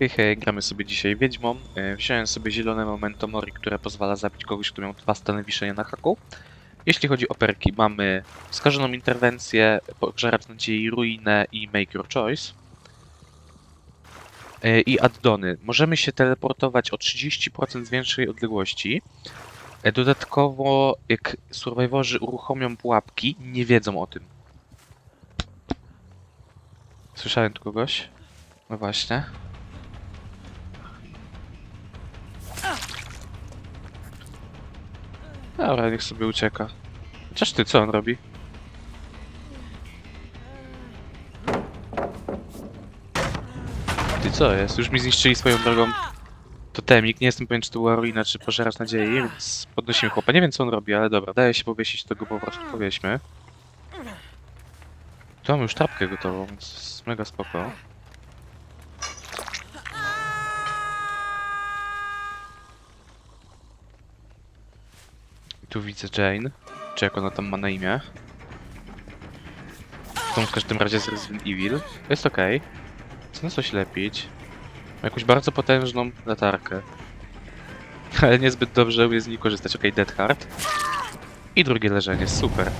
Hej, hej, gramy sobie dzisiaj Wiedźmą. E, Wziąłem sobie zielone Memento Mori, które pozwala zabić kogoś, kto miał dwa stany wiszenia na haku. Jeśli chodzi o perki, mamy skażoną interwencję, pożeracz nadziei, ruinę i make your choice. E, I addony. Możemy się teleportować o 30% z większej odległości. E, Dodatkowo, jak survivorzy uruchomią pułapki, nie wiedzą o tym. Słyszałem tu kogoś? No właśnie. Dobra, niech sobie ucieka. Chociaż ty, co on robi? Ty co jest? Już mi zniszczyli swoją drogą totemik. Nie jestem pewien, czy to była ruina, czy pożerać nadziei, więc podnosimy chłopa. Nie wiem, co on robi, ale dobra, daje się powiesić, to go po prostu powieśmy. Tu mamy już trapkę gotową, więc mega spoko. Tu widzę Jane, czy jak ona tam ma na imię. Tą w każdym razie z Resident Evil. Jest okej. Chcę nas oślepić. Ma jakąś bardzo potężną latarkę. Ale niezbyt dobrze umie z niej korzystać. Okej, Dead Hard. I drugie leżenie, super.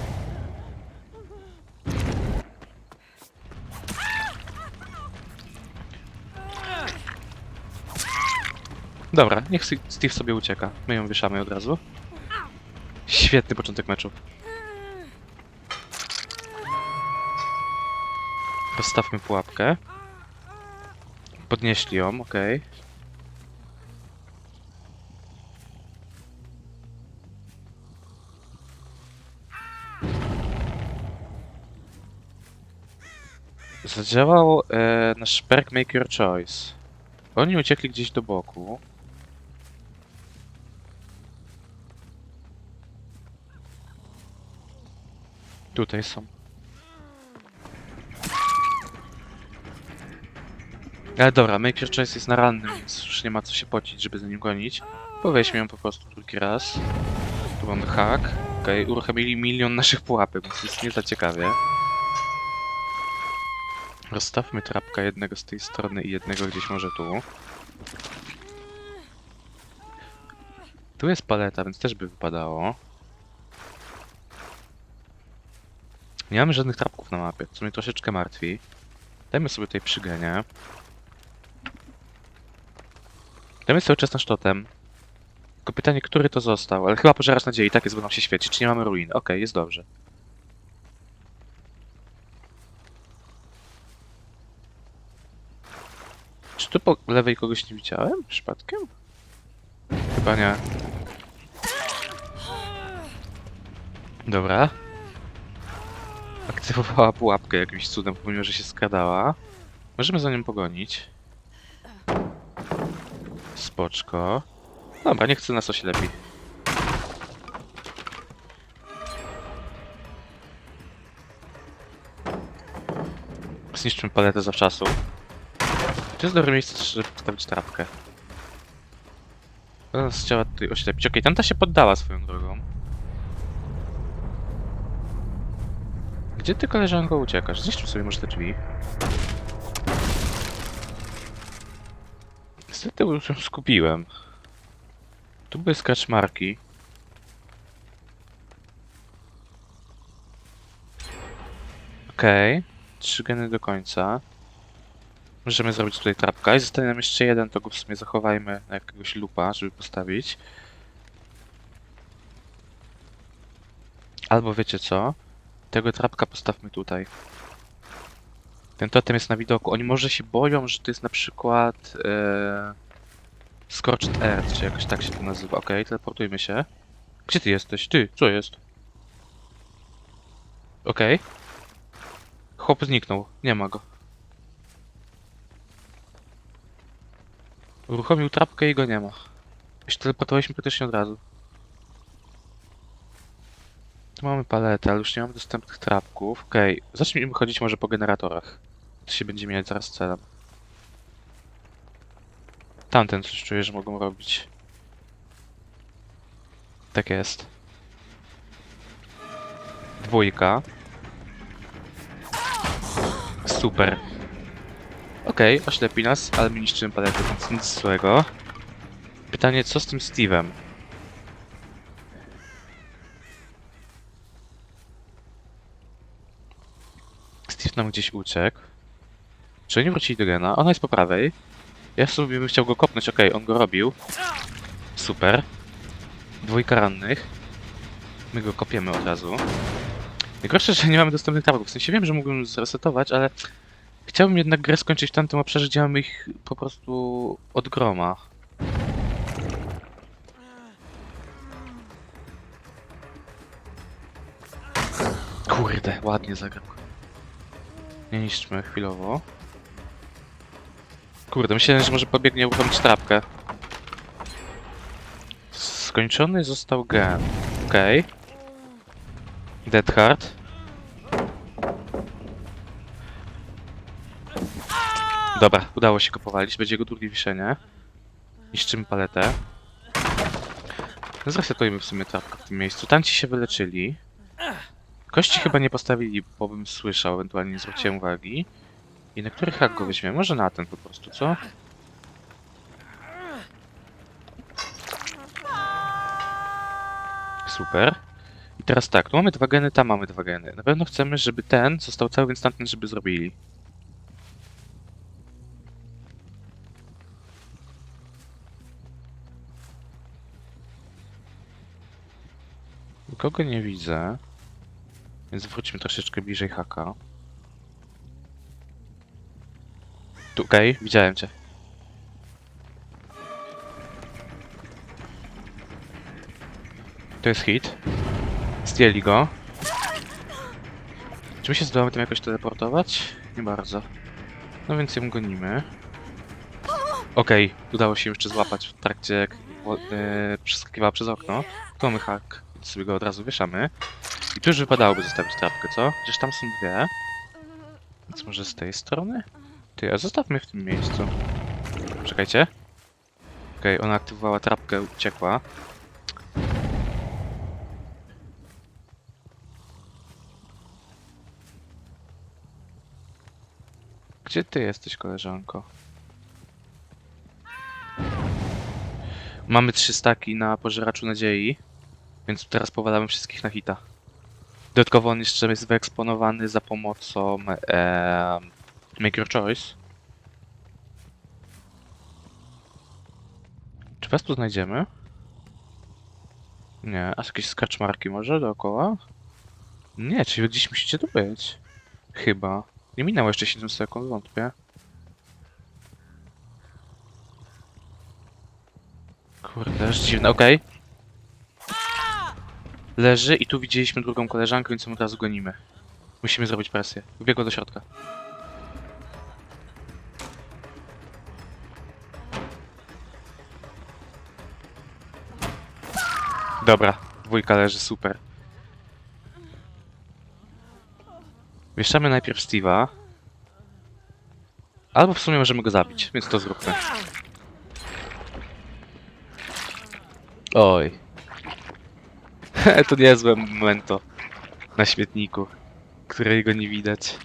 Dobra, niech Steve sobie ucieka. My ją wieszamy od razu. Świetny początek meczu. Rozstawmy pułapkę. Podnieśli ją, okej. Zadziałał e, nasz perk Make Your Choice. Oni uciekli gdzieś do boku. Tutaj są. Ale dobra, Make Your Choice jest na rannym, więc już nie ma co się pocić, żeby za nim gonić. Poweźmy ją po prostu drugi raz. Tu mamy hack. Okej, uruchomili milion naszych pułapek, więc jest nie za ciekawie. Rozstawmy trapka jednego z tej strony i jednego gdzieś może tu. Tu jest paleta, więc też by wypadało. Nie mamy żadnych trapków na mapie, co mnie troszeczkę martwi. Dajmy sobie tutaj przygenie. Dajmy cały czas nasz totem. Tylko pytanie, który to został, ale chyba pożerasz nadziei, tak jest, bo nam się świeci. Czy nie mamy ruin? Okej, jest dobrze. Czy tu po lewej kogoś nie widziałem? Przypadkiem? Chyba nie. Dobra. Aktywowała pułapkę jakimś cudem, pomimo że się skradała. Możemy za nią pogonić. Spoczko. Dobra, nie chcę nas oślepi. Zniszczmy paletę zawczasu. To jest dobre miejsce, żeby postawić trapkę. Nas chciała tutaj oślepić. Okej, tamta się poddała swoją drogą. Gdzie ty, koleżanko, uciekasz? Zniszczył sobie może te drzwi. Niestety już się skupiłem. Tu były skaczmarki. Okej. Trzy geny do końca. Możemy zrobić tutaj trapka. I zostanie nam jeszcze jeden, to go w sumie zachowajmy na jakiegoś lupa, żeby postawić. Albo wiecie co? Tego trapka postawmy tutaj. Ten totem jest na widoku. Oni może się boją, że to jest na przykład e... Scorched Earth, czy jakoś tak się to nazywa. Okej, teleportujmy się. Gdzie ty jesteś? Ty, co jest? Okej. Chłop zniknął. Nie ma go. Uruchomił trapkę i go nie ma. Już teleportowaliśmy praktycznie od razu. Tu mamy paletę, ale już nie mamy dostępnych trapków. Okej, zacznijmy chodzić może po generatorach. To się będzie mieć zaraz celem. Tamten coś czuję, że mogą robić. Tak jest. Dwójka. Super. Okej, oślepi nas, ale my niszczymy paletę, więc nic złego. Pytanie, co z tym Steve'em? Steve nam gdzieś uciekł. Czy oni wrócili do Gena? Ona jest po prawej. Ja sobie bym chciał go kopnąć, okej, on go robił. Super. Dwójka rannych. My go kopiemy od razu. Najgorsze, że nie mamy dostępnych tabów. W sensie wiem, że mógłbym zresetować, ale chciałbym jednak grę skończyć w tamtym obszarze, gdzie mamy ich po prostu od groma. Kurde, ładnie zagrał. Nie niszczmy chwilowo. Kurde, myślałem, że może pobiegnie uruchomić trapkę. Skończony został gen. Okej. Dead Hard. Dobra, udało się go powalić. Będzie jego drugie wiszenie. Niszczymy paletę. Zresetujmy w sumie trapkę w tym miejscu. Tamci się wyleczyli. Kości chyba nie postawili, bo bym słyszał, ewentualnie nie zwróciłem uwagi. I na który hak go? Może na ten po prostu, co? Super. I teraz tak, tu mamy dwa geny, tam mamy dwa geny. Na pewno chcemy, żeby ten został cały, tamten, żeby zrobili. Nikogo nie widzę. Więc wróćmy troszeczkę bliżej haka. Tu, okej, widziałem cię. To jest hit. Zdjęli go. Czy my się zdołamy tam jakoś teleportować? Nie bardzo. No więc ją gonimy. Okej, udało się jeszcze złapać w trakcie jak e, przeskakiwała przez okno. Mamy hak, sobie go od razu wieszamy. I tu już wypadałoby zostawić trapkę, co? Przecież tam są dwie. Więc może z tej strony? Ty, a zostawmy w tym miejscu. Czekajcie. Okej, ona aktywowała trapkę, uciekła. Gdzie ty jesteś, koleżanko? Mamy trzy staki na pożeraczu nadziei, więc teraz powalamy wszystkich na hita. Dodatkowo on jeszcze jest wyeksponowany za pomocą e, Make Your Choice. Czy was tu znajdziemy? Nie, a jakieś skaczmarki może dookoła? Nie, czyli gdzieś musicie tu być. Chyba. Nie minęło jeszcze 7 sekund, wątpię. Kurde, aż dziwne, okej. Leży i tu widzieliśmy drugą koleżankę, więc ją od razu gonimy. Musimy zrobić presję. Wbiegła do środka. Dobra, dwójka leży, super. Wieszamy najpierw Steve'a. Albo w sumie możemy go zabić, więc to zróbmy. Oj. to niezłe momento na śmietniku, którego nie widać.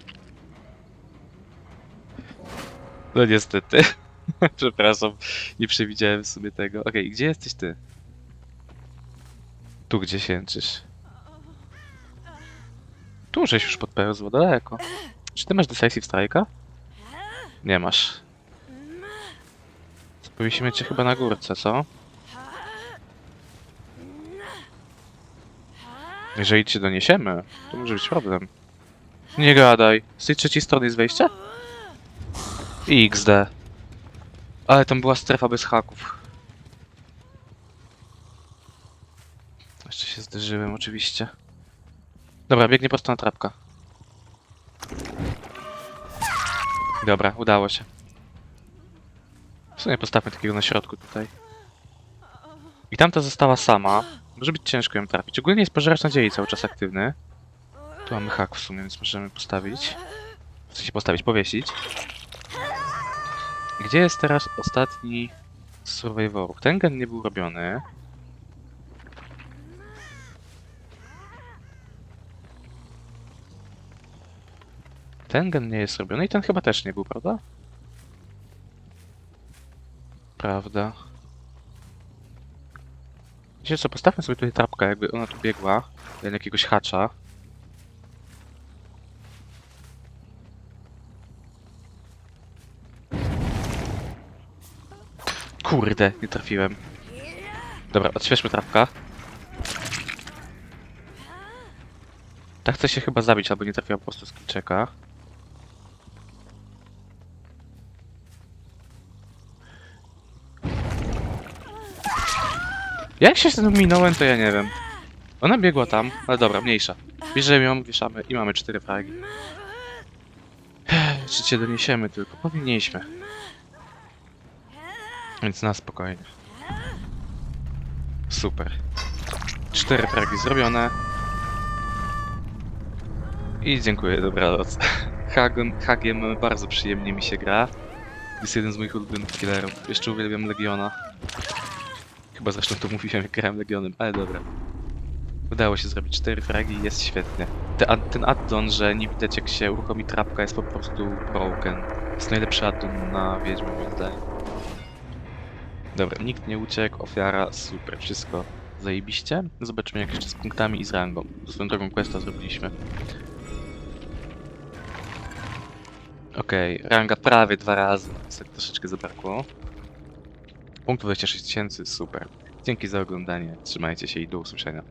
No niestety. Przepraszam, nie przewidziałem sobie tego. Okej, gdzie jesteś ty? Tu gdzie sięczysz. Tu żeś już podpełzło, daleko. Czy ty masz Decisive Strike'a? Nie masz. Powiesimy cię chyba na górce, co? Jeżeli cię doniesiemy, to może być problem. Nie gadaj. Z tej trzeciej strony jest wejście? XD. Ale tam była strefa bez haków. Jeszcze się zderzyłem, oczywiście. Dobra, biegnie prosto na trapka. Dobra, udało się. W sumie postawmy takiego na środku tutaj. I tamta została sama. Może być ciężko ją trafić. Ogólnie jest pożeracz nadziei cały czas aktywny. Tu mamy hak w sumie, więc możemy postawić. W sensie postawić, powiesić. Gdzie jest teraz ostatni z survivorów? Ten gen nie był robiony. Ten gen nie jest robiony i ten chyba też nie był, prawda? prawda. Wiecie co, postawmy sobie tutaj trapkę, jakby ona tu biegła, jakiegoś hacza. Kurde, nie trafiłem. Dobra, odświeżmy trapka. Ta chce się chyba zabić, albo nie trafiła po prostu z kilczeka. Jak się z tym minąłem, to ja nie wiem. Ona biegła tam, ale dobra, mniejsza. Bierzemy ją, wieszamy i mamy cztery fragi. Czy cię doniesiemy tylko? Powinniśmy. Więc na spokojnie. Super. Cztery fragi zrobione. I dziękuję, dobranoc. Hagen, Hagiem bardzo przyjemnie mi się gra. Jest jeden z moich ulubionych killerów. Jeszcze uwielbiam Legiona. Chyba zresztą to mówiłem, jak grałem Legionem, ale dobra. Udało się zrobić 4 fragi jest świetnie. Te, ad- ten addon, że nie widać jak się uruchomi trapka jest po prostu broken. Jest najlepszy addon na Wiedźmę moim zdaniem. Dobra, nikt nie uciekł, ofiara, super, wszystko zajebiście. Zobaczymy jak jeszcze z punktami i z rangą. Swoją drogą questa zrobiliśmy. Okej, ranga prawie dwa razy, więc tak troszeczkę zabrakło. Punkt 26 tysięcy, super. Dzięki za oglądanie, trzymajcie się i do usłyszenia.